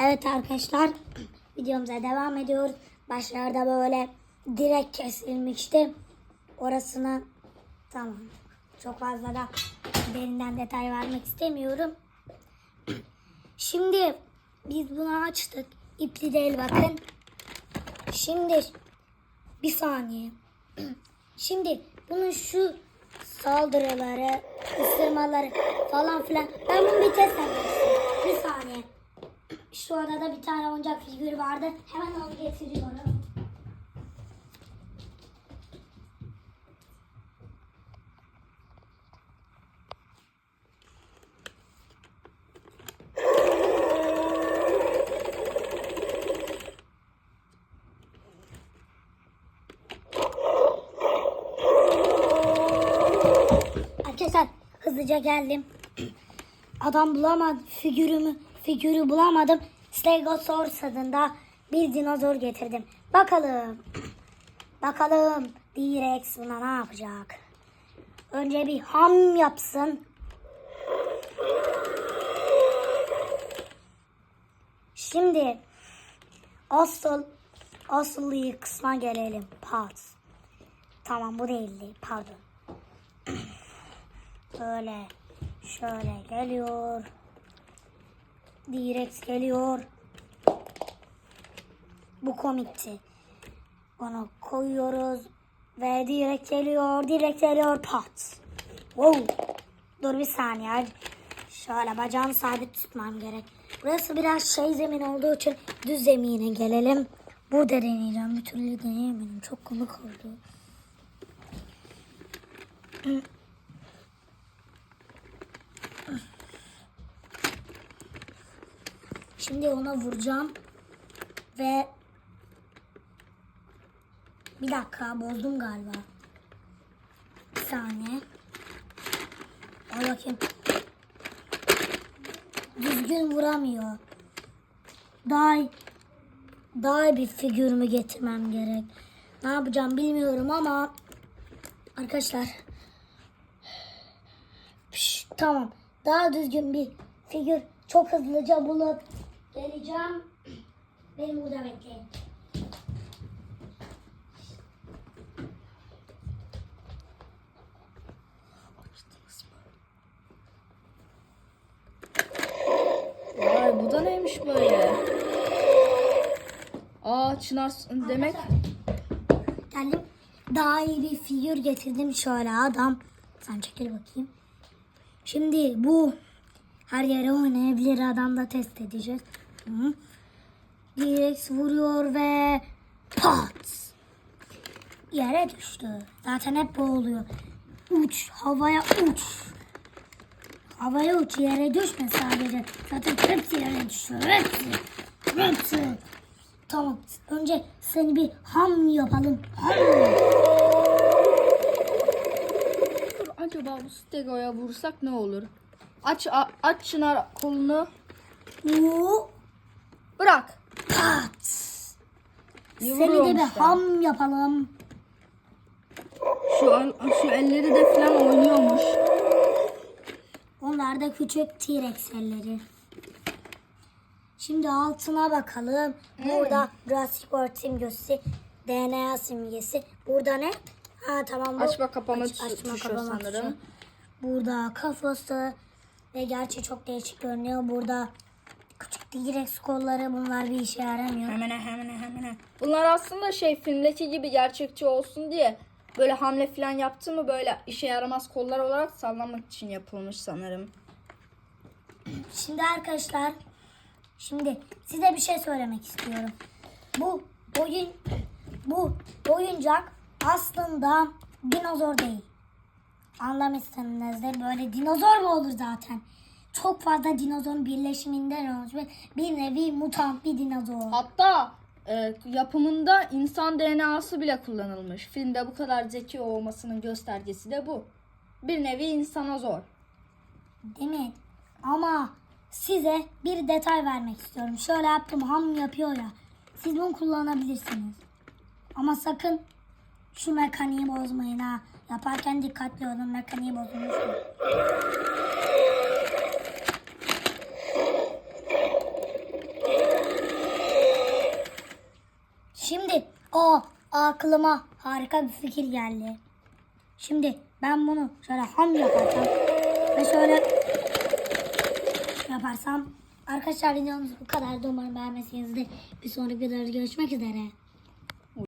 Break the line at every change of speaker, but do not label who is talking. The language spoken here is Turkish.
Evet arkadaşlar videomuza devam ediyoruz. Başlarda böyle direkt kesilmişti. Orasını tamam. Çok fazla da derinden detay vermek istemiyorum. Şimdi biz bunu açtık. İpli değil bakın. Şimdi bir saniye. Şimdi bunun şu saldırıları, ısırmaları falan filan. Ben bunu bir test edeyim. Şu odada bir tane oyuncak figürü vardı. Hemen onu getiriyorum. Arkadaşlar hızlıca geldim. Adam bulamadım. Figürümü, figürü bulamadım. Stegosaurus adında bir dinozor getirdim. Bakalım. Bakalım T-Rex buna ne yapacak? Önce bir ham yapsın. Şimdi asıl asıl kısma gelelim. Parts. Tamam bu değildi. Pardon. Böyle şöyle geliyor. Direkt geliyor. Bu komikti. Onu koyuyoruz ve direkt geliyor. Direkt geliyor pat. Wow. Dur bir saniye. Şöyle bacağını sabit tutmam gerek. Burası biraz şey zemin olduğu için düz zemine gelelim. Burada deneyeceğim. Bir türlü deneyemedim. Çok komik oldu. Şimdi ona vuracağım. Ve bir dakika bozdum galiba. Bir saniye. Al bakayım. Düzgün vuramıyor. Daha daha bir figürümü getirmem gerek. Ne yapacağım bilmiyorum ama arkadaşlar Piş, tamam. Daha düzgün bir figür çok hızlıca bulup geleceğim. Beni burada bekleyin.
Vay bu da neymiş böyle? Aa çınar demek
Geldim. Daha iyi bir figür getirdim şöyle adam. Sen çekil bakayım. Şimdi bu her yere oynayabilir adam da test edeceğiz. Hı. Vuruyor ve pat. Yere düştü. Zaten hep bu oluyor. Uç, havaya uç. Havaya uç, yere düşme sadece. Zaten hepsi yere düşüyor. Hepsi. Hepsi. Tamam. Önce seni bir ham yapalım. Ham.
Acaba bu stegoya vursak ne olur? Aç a- aç çınar kolunu.
Bu
Bırak.
pat.
İyi
Seni de bir
da.
ham yapalım.
Şu an şu elleri de falan oynuyormuş.
Onlar da küçük T-Rex elleri. Şimdi altına bakalım. Burada Jurassic World simgesi, DNA simgesi. Burada ne? Ha tamam bu.
Açma kapama
Aç- açma
tuşu
kapama
sanırım.
tuşu. Burada kafası ve gerçi çok değişik görünüyor. Burada küçük T-Rex kolları bunlar bir işe yaramıyor.
Hemen hemen hemen. Bunlar aslında şey filmdeki gibi gerçekçi olsun diye böyle hamle falan yaptı mı böyle işe yaramaz kollar olarak sallamak için yapılmış sanırım.
Şimdi arkadaşlar şimdi size bir şey söylemek istiyorum. Bu oyun bu oyuncak aslında dinozor değil. Anlamışsınızdır. Böyle dinozor mu olur zaten? Çok fazla dinozorun birleşiminden ve bir nevi mutant bir dinozor.
Hatta e, yapımında insan DNA'sı bile kullanılmış. Filmde bu kadar zeki olmasının göstergesi de bu. Bir nevi insana zor.
Değil mi? Ama size bir detay vermek istiyorum. Şöyle yaptım ham yapıyor ya. Siz bunu kullanabilirsiniz. Ama sakın şu mekaniği bozmayın ha. Yaparken dikkatli olun mekaniği bozulmuş. mu? Şimdi o aklıma harika bir fikir geldi. Şimdi ben bunu şöyle ham yaparsam ve şöyle yaparsam arkadaşlar videomuz bu kadar. Umarım beğenmişsinizdir. Bir sonraki videoda görüşmek üzere.